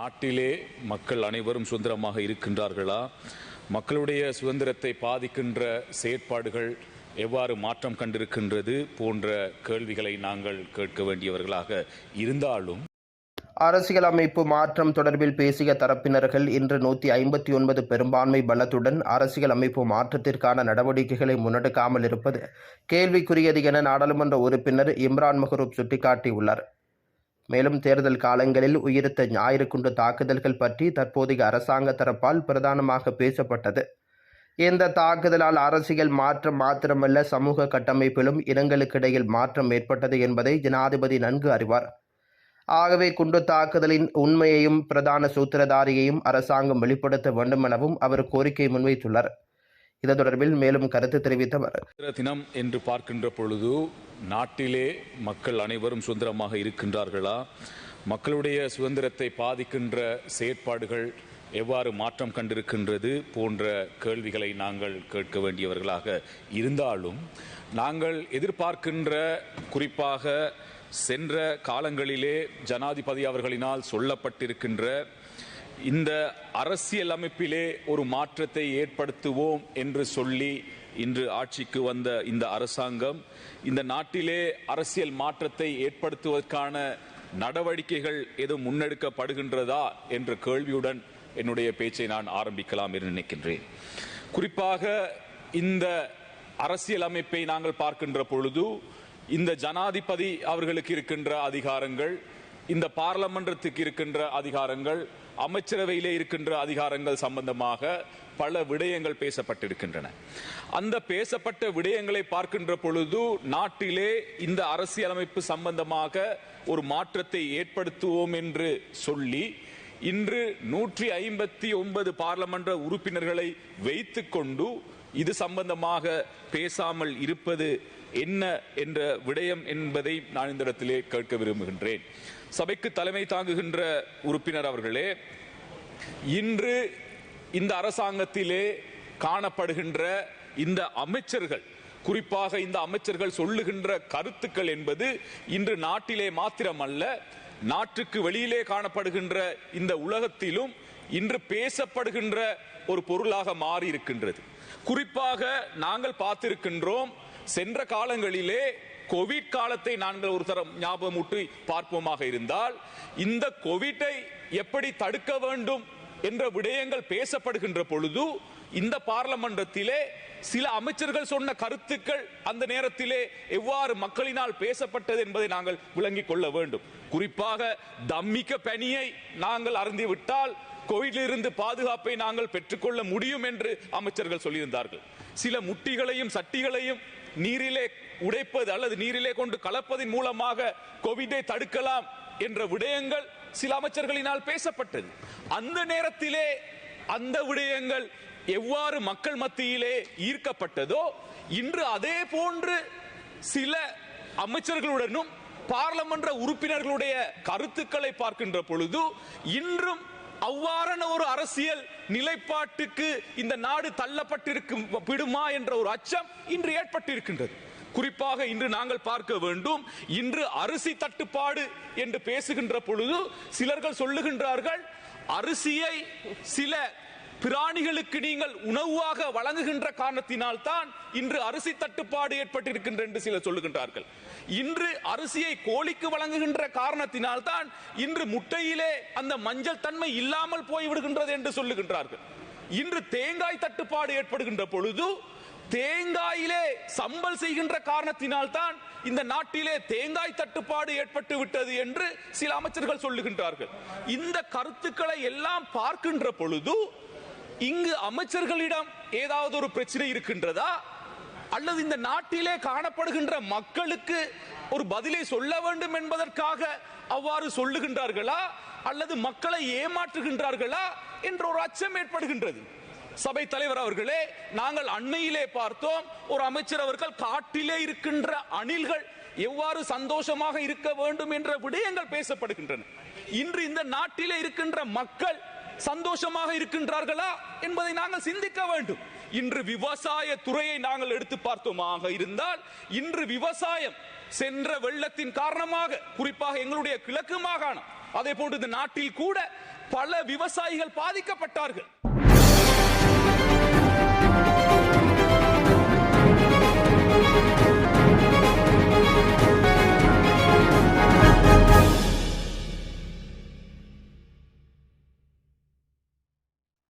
நாட்டிலே மக்கள் அனைவரும் சுதந்திரமாக இருக்கின்றார்களா? மக்களுடைய சுதந்திரத்தை பாதிக்கின்ற செயற்பாடுகள் எவ்வாறு மாற்றம் கண்டிருக்கின்றது போன்ற கேள்விகளை நாங்கள் கேட்க வேண்டியவர்களாக இருந்தாலும் அரசியலமைப்பு மாற்றம் தொடர்பில் பேசிய தரப்பினர்கள் இன்று நூற்றி ஐம்பத்தி ஒன்பது பெரும்பான்மை பலத்துடன் அரசியலமைப்பு மாற்றத்திற்கான நடவடிக்கைகளை முன்னெடுக்காமல் இருப்பது கேள்விக்குரியது என நாடாளுமன்ற உறுப்பினர் இம்ரான் மஹரூப் சுட்டிக்காட்டியுள்ளார். மேலும் தேர்தல் காலங்களில் உயிர்த்த ஞாயிறு குண்டு தாக்குதல்கள் பற்றி தற்போதைய அரசாங்க தரப்பால் பிரதானமாக பேசப்பட்டது. இந்த தாக்குதலால் அரசியல் மாற்றம் மாத்திரமல்ல சமூக கட்டமைப்பிலும் இனங்களுக்கிடையில் மாற்றம் ஏற்பட்டது என்பதை ஜனாதிபதி நன்கு அறிவார். ஆகவே குண்டு தாக்குதலின் உண்மையையும் பிரதான சூத்திரதாரியையும் அரசாங்கம் வெளிப்படுத்த வேண்டும் எனவும் அவர் கோரிக்கை முன்வைத்துள்ளார். இது தொடர்பில் மேலும் கருத்து தெரிவித்தவர் தினம் என்று பார்க்கின்ற பொழுது நாட்டிலே மக்கள் அனைவரும் சுதந்திரமாக இருக்கின்றார்களா? மக்களுடைய சுதந்திரத்தை பாதிக்கின்ற செயற்பாடுகள் எவ்வாறு மாற்றம் கண்டிருக்கின்றது போன்ற கேள்விகளை நாங்கள் கேட்க வேண்டியவர்களாக இருந்தாலும் நாங்கள் எதிர்பார்க்கின்ற குறிப்பாக சென்ற காலங்களிலே ஜனாதிபதி அவர்களினால் சொல்லப்பட்டிருக்கின்ற இந்த அரசியல் அமைப்பிலே ஒரு மாற்றத்தை ஏற்படுத்துவோம் என்று சொல்லி இன்று ஆட்சிக்கு வந்த இந்த அரசாங்கம் இந்த நாட்டிலே அரசியல் மாற்றத்தை ஏற்படுத்துவதற்கான நடவடிக்கைகள் எதுவும் முன்னெடுக்கப்படுகின்றதா என்ற கேள்வியுடன் என்னுடைய பேச்சை நான் ஆரம்பிக்கலாம் என்று நினைக்கின்றேன். குறிப்பாக இந்த அரசியல் அமைப்பை நாங்கள் பார்க்கின்ற பொழுது இந்த ஜனாதிபதி அவர்களுக்கு இருக்கின்ற அதிகாரங்கள் இந்த பார்லமன்றத்துக்கு இருக்கின்ற அதிகாரங்கள் அமைச்சரவையிலே இருக்கின்ற அதிகாரங்கள் சம்பந்தமாக பல விடயங்கள் பேசப்பட்டிருக்கின்றன. அந்த பேசப்பட்ட விடயங்களை பார்க்கின்ற பொழுது நாட்டிலே இந்த அரசியலமைப்பு சம்பந்தமாக ஒரு மாற்றத்தை ஏற்படுத்துவோம் என்று சொல்லி இன்று நூற்றி ஐம்பத்தி ஒன்பது பார்லமன்ற உறுப்பினர்களை வைத்து கொண்டு இது சம்பந்தமாக பேசாமல் இருப்பது என்ன என்ற விடயம் என்பதை நான் இந்த இடத்திலே கேட்க விரும்புகின்றேன். சபைக்கு தலைமை தாங்குகின்ற உறுப்பினர் அவர்களே இன்று இந்த அரசாங்கத்திலே காணப்படுகின்ற இந்த அமைச்சர்கள் குறிப்பாக இந்த அமைச்சர்கள் சொல்லுகின்ற கருத்துக்கள் என்பது இன்று நாட்டிலே மாத்திரமல்ல நாட்டுக்கு வெளியிலே காணப்படுகின்ற இந்த உலகத்திலும் இன்று பேசப்படுகின்ற ஒரு பொருளாக மாறி இருக்கின்றது குறிப்பாக நாங்கள் பார்த்திருக்கின்றோம் சென்ற காலங்களிலே கோவிட் காலத்தை நாங்கள் ஒரு தரம் ஞாபகமூட்டி பார்ப்போமாக இருந்தால் இந்த கோவிட்டை எப்படி தடுக்க வேண்டும் என்ற விடயங்கள் பேசப்படுகின்ற பொழுது இந்த பார்லமன்றத்திலே சில அமைச்சர்கள் சொன்ன கருத்துக்கள் அந்த நேரத்திலே எவ்வாறு மக்களினால் பேசப்பட்டது என்பதை நாங்கள் விளங்கிக் கொள்ள வேண்டும். குறிப்பாக தம்மிக்க பணியை நாங்கள் அறிந்துவிட்டால் கோவிலிருந்து பாதுகாப்பை நாங்கள் பெற்றுக்கொள்ள முடியும் என்று அமைச்சர்கள் சொல்லியிருந்தார்கள். சில முட்டிகளையும் சட்டிகளையும் நீரிலே உடைப்பது அல்லது நீரிலே கொண்டு கலப்பதன் மூலமாக கோவிடை தடுக்கலாம் என்ற விடயங்கள் சில அமைச்சர்களினால் பேசப்பட்டது. அந்த நேரத்திலே அந்த விடயங்கள் எவ்வாறு மக்கள் மத்தியிலே ஈர்க்கப்பட்டதோ இன்று அதே போன்று சில அமைச்சர்களுடனும் பார்லமன்ற உறுப்பினர்களுடைய கருத்துக்களை பார்க்கின்ற பொழுது இன்றும் அவ்வாறான ஒரு அரசியல் நிலைப்பாட்டுக்கு இந்த நாடு தள்ளப்பட்டிருக்கும் விடுமா என்ற ஒரு அச்சம் இன்று ஏற்பட்டிருக்கின்றது. குறிப்பாக இன்று நாங்கள் பார்க்க வேண்டும் இன்று அரிசி தட்டுப்பாடு என்று பேசுகின்ற பொழுது சிலர்கள் சொல்லுகின்றார்கள் அரிசியை சில பிராணிகளுக்கு நீங்கள் உணவாக வழங்குகின்ற காரணத்தினால் தான் இன்று அரிசி தட்டுப்பாடு ஏற்பட்டிருக்கின்ற என்று சிலர் சொல்லுகின்றார்கள். இன்று அரிசியை கோழிக்கு வழங்குகின்ற காரணத்தினால் தான் இன்று முட்டையிலே அந்த மஞ்சள் தன்மை இல்லாமல் போய்விடுகின்றது என்று சொல்லுகின்றார்கள். இன்று தேங்காய் தட்டுப்பாடு ஏற்படுகின்ற பொழுது தேங்காயிலே சம்பல் செய்கின்ற காரணத்தினால் தான் இந்த நாட்டிலே தேங்காய் தட்டுப்பாடு ஏற்பட்டு விட்டது என்று சில அமைச்சர்கள் சொல்லுகின்றார்கள். இந்த கருத்துக்களை எல்லாம் பார்க்கின்ற பொழுது இங்கு அமைச்சர்களிடம் ஏதாவது ஒரு பிரச்சனை இருக்கின்றதா? அல்லது இந்த நாட்டிலே காணப்படுகின்ற மக்களுக்கு ஒரு பதிலை சொல்ல வேண்டும் என்பதற்காக அவ்வாறு சொல்லுகின்றார்களா? அல்லது மக்களை ஏமாற்றுகின்றார்களா? என்ற ஒரு அச்சம் ஏற்படுகின்றது. சபை தலைவர் அவர்களே நாங்கள் அண்மையிலே பார்த்தோம் ஒரு அமைச்சர் அவர்கள் காட்டிலே இருக்கின்ற அணில்கள் எவ்வாறு சந்தோஷமாக இருக்க வேண்டும் என்ற விடயங்கள் பேசப்படுகின்றன. இன்று இந்த நாட்டிலே இருக்கின்ற மக்கள் சந்தோஷமாக இருக்கின்றார்களா என்பதை நாங்கள் சிந்திக்க வேண்டும். இன்று விவசாய துறையை நாங்கள் எடுத்து பார்த்தோமாக இருந்தால் இன்று விவசாயம் சென்ற வெள்ளத்தின் காரணமாக குறிப்பாக எங்களுடைய கிழக்கு மாகாணம் அதே போன்று இந்த நாட்டில் கூட பல விவசாயிகள் பாதிக்கப்பட்டார்கள்.